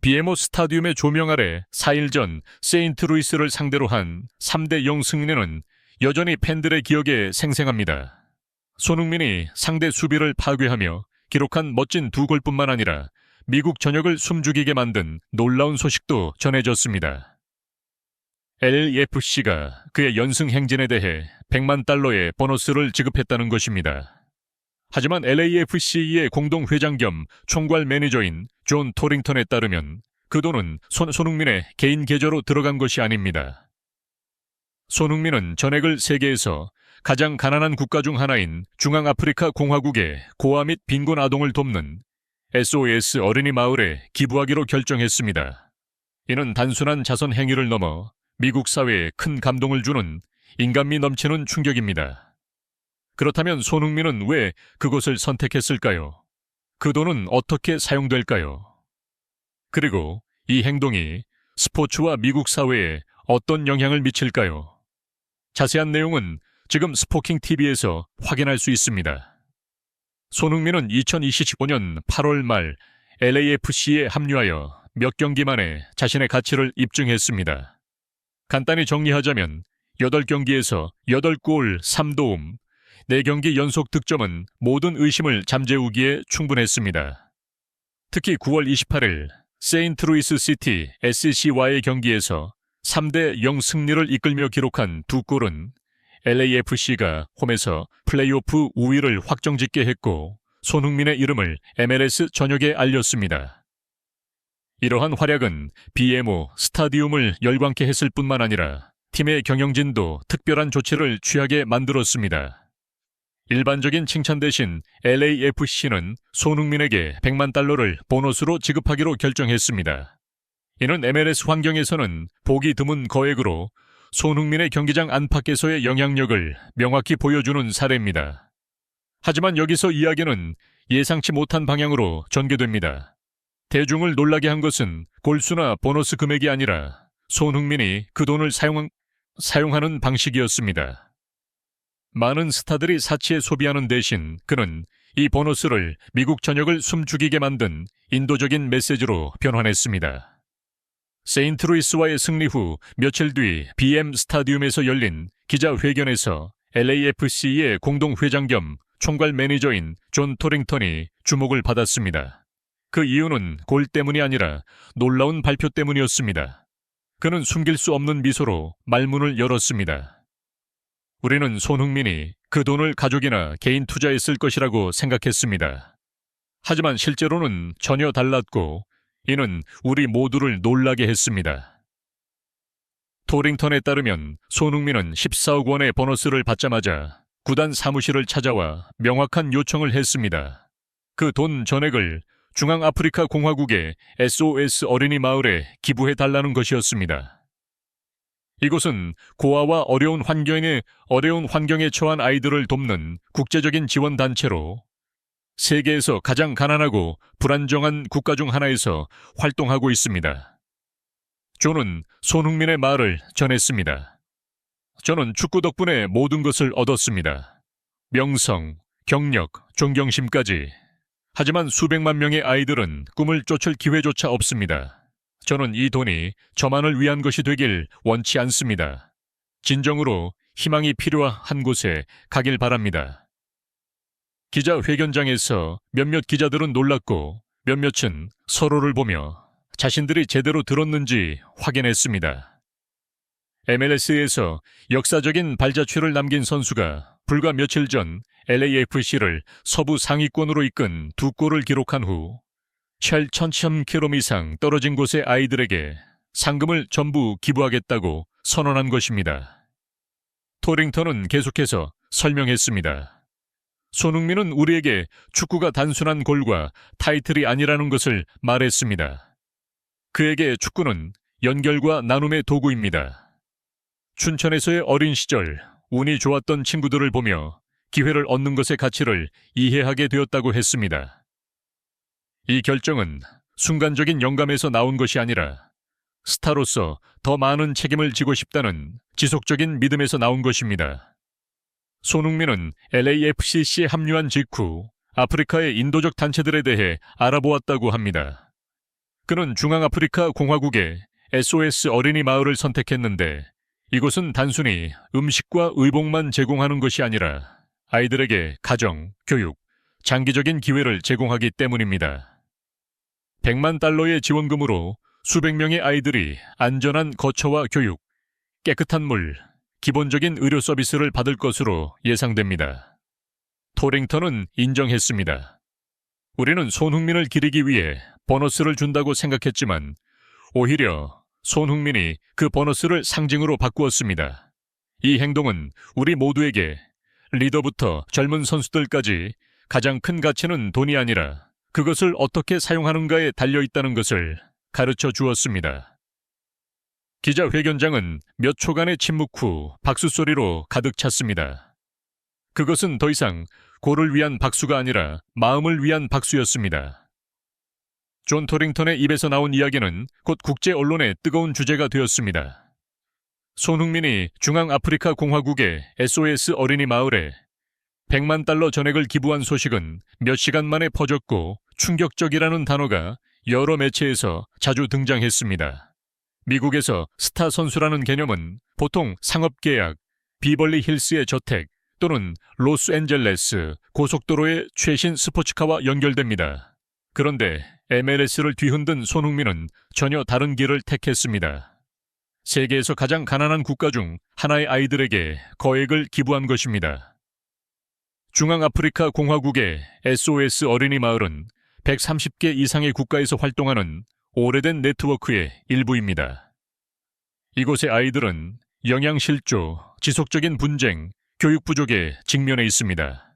BMO 스타디움의 조명 아래 4일 전 세인트루이스를 상대로 한 3대 0 승리는 여전히 팬들의 기억에 생생합니다. 손흥민이 상대 수비를 파괴하며 기록한 멋진 두 골뿐만 아니라 미국 전역을 숨죽이게 만든 놀라운 소식도 전해졌습니다. LAFC가 그의 연승 행진에 대해 100만 달러의 보너스를 지급했다는 것입니다. 하지만 LAFC의 공동 회장 겸 총괄 매니저인 존 토링턴에 따르면 그 돈은 손, 손흥민의 개인 계좌로 들어간 것이 아닙니다. 손흥민은 전액을 세계에서 가장 가난한 국가 중 하나인 중앙아프리카 공화국의 고아 및 빈곤 아동을 돕는 SOS 어린이 마을에 기부하기로 결정했습니다. 이는 단순한 자선 행위를 넘어 미국 사회에 큰 감동을 주는 인간미 넘치는 충격입니다. 그렇다면 손흥민은 왜 그곳을 선택했을까요? 그 돈은 어떻게 사용될까요? 그리고 이 행동이 스포츠와 미국 사회에 어떤 영향을 미칠까요? 자세한 내용은 지금 스포킹 TV에서 확인할 수 있습니다. 손흥민은 2025년 8월 말 LAFC에 합류하여 몇 경기 만에 자신의 가치를 입증했습니다. 간단히 정리하자면 8경기에서 8골 3도움, 4경기 연속 득점은 모든 의심을 잠재우기에 충분했습니다. 특히 9월 28일 세인트루이스 시티 SC와의 경기에서 3대 0 승리를 이끌며 기록한 두 골은 LAFC가 홈에서 플레이오프 우위를 확정짓게 했고 손흥민의 이름을 MLS 전역에 알렸습니다. 이러한 활약은 BMO 스타디움을 열광케 했을 뿐만 아니라 팀의 경영진도 특별한 조치를 취하게 만들었습니다. 일반적인 칭찬 대신 LAFC는 손흥민에게 100만 달러를 보너스로 지급하기로 결정했습니다. 이는 MLS 환경에서는 보기 드문 거액으로 손흥민의 경기장 안팎에서의 영향력을 명확히 보여주는 사례입니다. 하지만 여기서 이야기는 예상치 못한 방향으로 전개됩니다. 대중을 놀라게 한 것은 골수나 보너스 금액이 아니라 손흥민이 그 돈을 사용, 사용하는 방식이었습니다. 많은 스타들이 사치에 소비하는 대신 그는 이 보너스를 미국 전역을 숨죽이게 만든 인도적인 메시지로 변환했습니다. 세인트루이스와의 승리 후 며칠 뒤 BM 스타디움에서 열린 기자회견에서 LAFC의 공동회장 겸 총괄 매니저인 존 토링턴이 주목을 받았습니다. 그 이유는 골 때문이 아니라 놀라운 발표 때문이었습니다. 그는 숨길 수 없는 미소로 말문을 열었습니다. 우리는 손흥민이 그 돈을 가족이나 개인 투자에 쓸 것이라고 생각했습니다. 하지만 실제로는 전혀 달랐고 이는 우리 모두를 놀라게 했습니다. 토링턴에 따르면 손흥민은 14억 원의 보너스를 받자마자 구단 사무실을 찾아와 명확한 요청을 했습니다. 그 돈 전액을 중앙아프리카 공화국의 SOS 어린이 마을에 기부해 달라는 것이었습니다. 이곳은 고아와 어려운 환경에 어려운 환경에 처한 아이들을 돕는 국제적인 지원 단체로 세계에서 가장 가난하고 불안정한 국가 중 하나에서 활동하고 있습니다. 존은 손흥민의 말을 전했습니다. 저는 축구 덕분에 모든 것을 얻었습니다. 명성, 경력, 존경심까지. 하지만 수백만 명의 아이들은 꿈을 쫓을 기회조차 없습니다. 저는 이 돈이 저만을 위한 것이 되길 원치 않습니다. 진정으로 희망이 필요한 곳에 가길 바랍니다. 기자 회견장에서 몇몇 기자들은 놀랐고 몇몇은 서로를 보며 자신들이 제대로 들었는지 확인했습니다. MLS에서 역사적인 발자취를 남긴 선수가 불과 며칠 전 LAFC를 서부 상위권으로 이끈 두 골을 기록한 후 7,000km 이상 떨어진 곳의 아이들에게 상금을 전부 기부하겠다고 선언한 것입니다. 토링턴은 계속해서 설명했습니다. 손흥민은 우리에게 축구가 단순한 골과 타이틀이 아니라는 것을 말했습니다. 그에게 축구는 연결과 나눔의 도구입니다. 춘천에서의 어린 시절 운이 좋았던 친구들을 보며 기회를 얻는 것의 가치를 이해하게 되었다고 했습니다. 이 결정은 순간적인 영감에서 나온 것이 아니라 스타로서 더 많은 책임을 지고 싶다는 지속적인 믿음에서 나온 것입니다. 손흥민은 LAFCC에 합류한 직후 아프리카의 인도적 단체들에 대해 알아보았다고 합니다. 그는 중앙아프리카 공화국의 SOS 어린이 마을을 선택했는데 이곳은 단순히 음식과 의복만 제공하는 것이 아니라 아이들에게 가정, 교육, 장기적인 기회를 제공하기 때문입니다. 100만 달러의 지원금으로 수백 명의 아이들이 안전한 거처와 교육, 깨끗한 물, 기본적인 의료 서비스를 받을 것으로 예상됩니다. 토링턴은 인정했습니다. 우리는 손흥민을 기리기 위해 보너스를 준다고 생각했지만 오히려 손흥민이 그 보너스를 상징으로 바꾸었습니다. 이 행동은 우리 모두에게 리더부터 젊은 선수들까지 가장 큰 가치는 돈이 아니라 그것을 어떻게 사용하는가에 달려 있다는 것을 가르쳐 주었습니다. 기자회견장은 몇 초간의 침묵 후 박수 소리로 가득 찼습니다. 그것은 더 이상 골을 위한 박수가 아니라 마음을 위한 박수였습니다. 존 토링턴의 입에서 나온 이야기는 곧 국제 언론의 뜨거운 주제가 되었습니다. 손흥민이 중앙아프리카 공화국의 SOS 어린이 마을에 100만 달러 전액을 기부한 소식은 몇 시간 만에 퍼졌고 충격적이라는 단어가 여러 매체에서 자주 등장했습니다. 미국에서 스타 선수라는 개념은 보통 상업계약, 비벌리 힐스의 저택 또는 로스앤젤레스 고속도로의 최신 스포츠카와 연결됩니다. 그런데 MLS를 뒤흔든 손흥민은 전혀 다른 길을 택했습니다. 세계에서 가장 가난한 국가 중 하나의 아이들에게 거액을 기부한 것입니다. 중앙아프리카 공화국의 SOS 어린이 마을은 130개 이상의 국가에서 활동하는 오래된 네트워크의 일부입니다. 이곳의 아이들은 영양실조, 지속적인 분쟁, 교육 부족에 직면해 있습니다.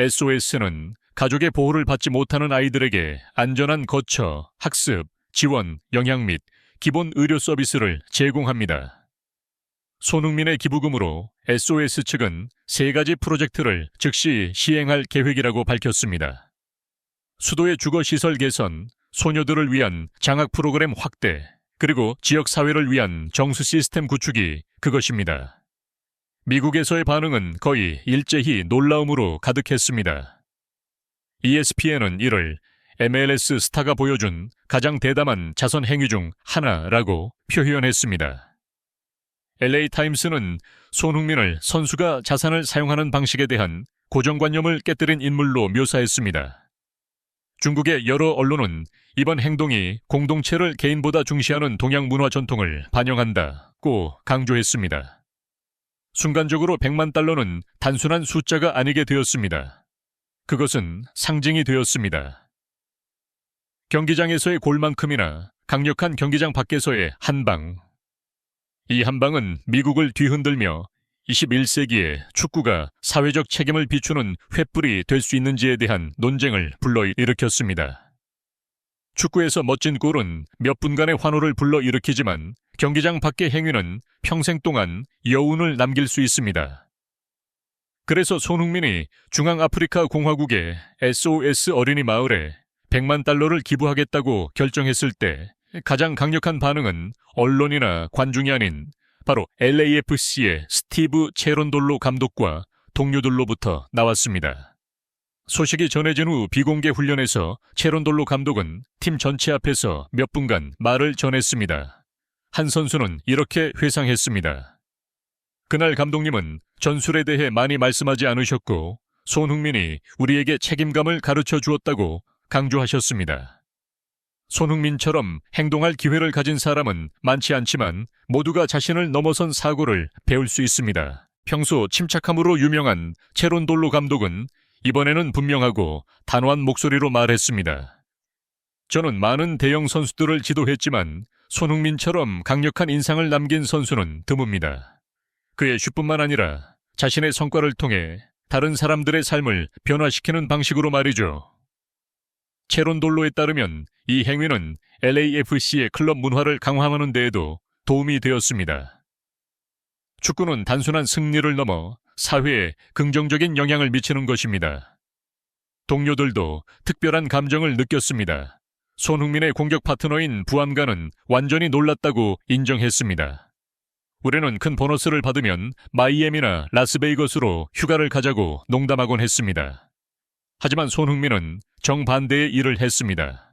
SOS는 가족의 보호를 받지 못하는 아이들에게 안전한 거처, 학습, 지원, 영양 및 기본 의료 서비스를 제공합니다. 손흥민의 기부금으로 SOS 측은 세 가지 프로젝트를 즉시 시행할 계획이라고 밝혔습니다. 수도의 주거시설 개선, 소녀들을 위한 장학 프로그램 확대, 그리고 지역 사회를 위한 정수 시스템 구축이 그것입니다. 미국에서의 반응은 거의 일제히 놀라움으로 가득했습니다. ESPN은 이를 MLS 스타가 보여준 가장 대담한 자선 행위 중 하나라고 표현했습니다. LA 타임스는 손흥민을 선수가 자산을 사용하는 방식에 대한 고정관념을 깨뜨린 인물로 묘사했습니다. 중국의 여러 언론은 이번 행동이 공동체를 개인보다 중시하는 동양 문화 전통을 반영한다고 강조했습니다. 순간적으로 100만 달러는 단순한 숫자가 아니게 되었습니다. 그것은 상징이 되었습니다. 경기장에서의 골만큼이나 강력한 경기장 밖에서의 한 방. 이 한 방은 미국을 뒤흔들며 21세기에 축구가 사회적 책임을 비추는 횃불이 될 수 있는지에 대한 논쟁을 불러일으켰습니다. 축구에서 멋진 골은 몇 분간의 환호를 불러일으키지만 경기장 밖의 행위는 평생 동안 여운을 남길 수 있습니다. 그래서 손흥민이 중앙아프리카 공화국의 SOS 어린이 마을에 100만 달러를 기부하겠다고 결정했을 때 가장 강력한 반응은 언론이나 관중이 아닌 바로 LAFC의 스티브 체론돌로 감독과 동료들로부터 나왔습니다. 소식이 전해진 후 비공개 훈련에서 체론돌로 감독은 팀 전체 앞에서 몇 분간 말을 전했습니다. 한 선수는 이렇게 회상했습니다. 그날 감독님은 전술에 대해 많이 말씀하지 않으셨고 손흥민이 우리에게 책임감을 가르쳐 주었다고 강조하셨습니다. 손흥민처럼 행동할 기회를 가진 사람은 많지 않지만 모두가 자신을 넘어선 사고를 배울 수 있습니다. 평소 침착함으로 유명한 체론 돌로 감독은 이번에는 분명하고 단호한 목소리로 말했습니다. 저는 많은 대형 선수들을 지도했지만 손흥민처럼 강력한 인상을 남긴 선수는 드뭅니다. 그의 슛뿐만 아니라 자신의 성과를 통해 다른 사람들의 삶을 변화시키는 방식으로 말이죠. 체론 돌로에 따르면 이 행위는 LAFC의 클럽 문화를 강화하는 데에도 도움이 되었습니다. 축구는 단순한 승리를 넘어 사회에 긍정적인 영향을 미치는 것입니다. 동료들도 특별한 감정을 느꼈습니다. 손흥민의 공격 파트너인 부안가는 완전히 놀랐다고 인정했습니다. 우리는 큰 보너스를 받으면 마이애미나 라스베이거스로 휴가를 가자고 농담하곤 했습니다. 하지만 손흥민은 정반대의 일을 했습니다.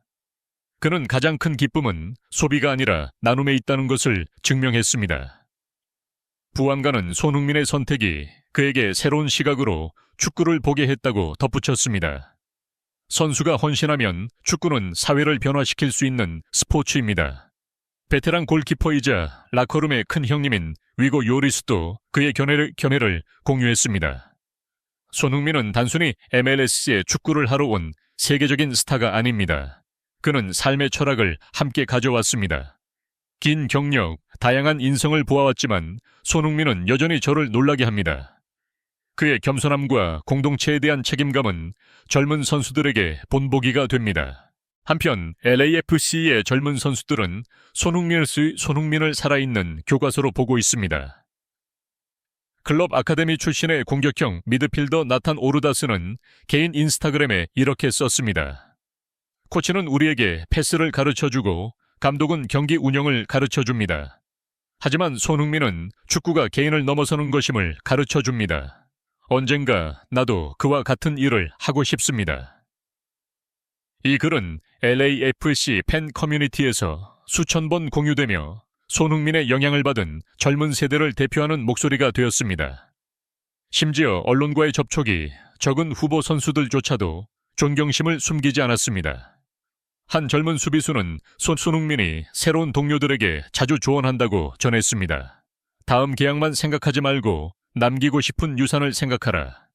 그는 가장 큰 기쁨은 소비가 아니라 나눔에 있다는 것을 증명했습니다. 부안가는 손흥민의 선택이 그에게 새로운 시각으로 축구를 보게 했다고 덧붙였습니다. 선수가 헌신하면 축구는 사회를 변화시킬 수 있는 스포츠입니다. 베테랑 골키퍼이자 라커룸의 큰 형님인 위고 요리스도 그의 견해를, 견해를 공유했습니다. 손흥민은 단순히 MLS에 축구를 하러 온 세계적인 스타가 아닙니다. 그는 삶의 철학을 함께 가져왔습니다. 긴 경력, 다양한 인성을 보아왔지만 손흥민은 여전히 저를 놀라게 합니다. 그의 겸손함과 공동체에 대한 책임감은 젊은 선수들에게 본보기가 됩니다. 한편 LAFC의 젊은 선수들은 손흥민을, 손흥민을 살아있는 교과서로 보고 있습니다. 클럽 아카데미 출신의 공격형 미드필더 나탄 오르다스는 개인 인스타그램에 이렇게 썼습니다. 코치는 우리에게 패스를 가르쳐 주고 감독은 경기 운영을 가르쳐 줍니다. 하지만 손흥민은 축구가 개인을 넘어서는 것임을 가르쳐 줍니다. 언젠가 나도 그와 같은 일을 하고 싶습니다. 이 글은 LAFC 팬 커뮤니티에서 수천 번 공유되며 손흥민의 영향을 받은 젊은 세대를 대표하는 목소리가 되었습니다. 심지어 언론과의 접촉이 적은 후보 선수들조차도 존경심을 숨기지 않았습니다. 한 젊은 수비수는 손 손흥민이 새로운 동료들에게 자주 조언한다고 전했습니다. 다음 계약만 생각하지 말고 남기고 싶은 유산을 생각하라.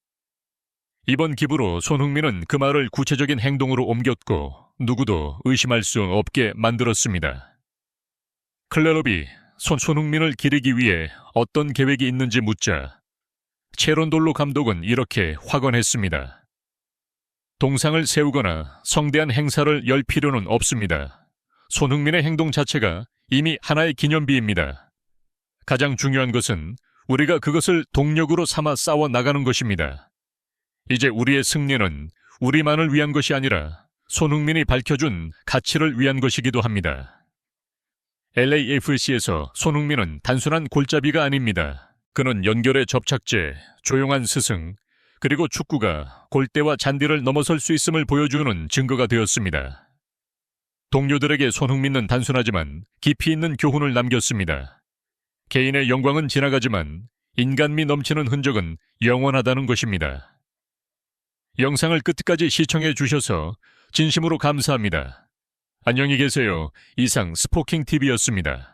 이번 기부로 손흥민은 그 말을 구체적인 행동으로 옮겼고 누구도 의심할 수 없게 만들었습니다. 클레럽이 손 손흥민을 기리기 위해 어떤 계획이 있는지 묻자 체론돌로 감독은 이렇게 확언했습니다. 동상을 세우거나 성대한 행사를 열 필요는 없습니다. 손흥민의 행동 자체가 이미 하나의 기념비입니다. 가장 중요한 것은 우리가 그것을 동력으로 삼아 싸워 나가는 것입니다. 이제 우리의 승리는 우리만을 위한 것이 아니라 손흥민이 밝혀준 가치를 위한 것이기도 합니다. LAFC에서 손흥민은 단순한 골잡이가 아닙니다. 그는 연결의 접착제, 조용한 스승, 그리고 축구가 골대와 잔디를 넘어설 수 있음을 보여주는 증거가 되었습니다. 동료들에게 손흥민은 단순하지만 깊이 있는 교훈을 남겼습니다. 개인의 영광은 지나가지만 인간미 넘치는 흔적은 영원하다는 것입니다. 영상을 끝까지 시청해 주셔서 진심으로 감사합니다. 안녕히 계세요. 이상 스포킹TV였습니다.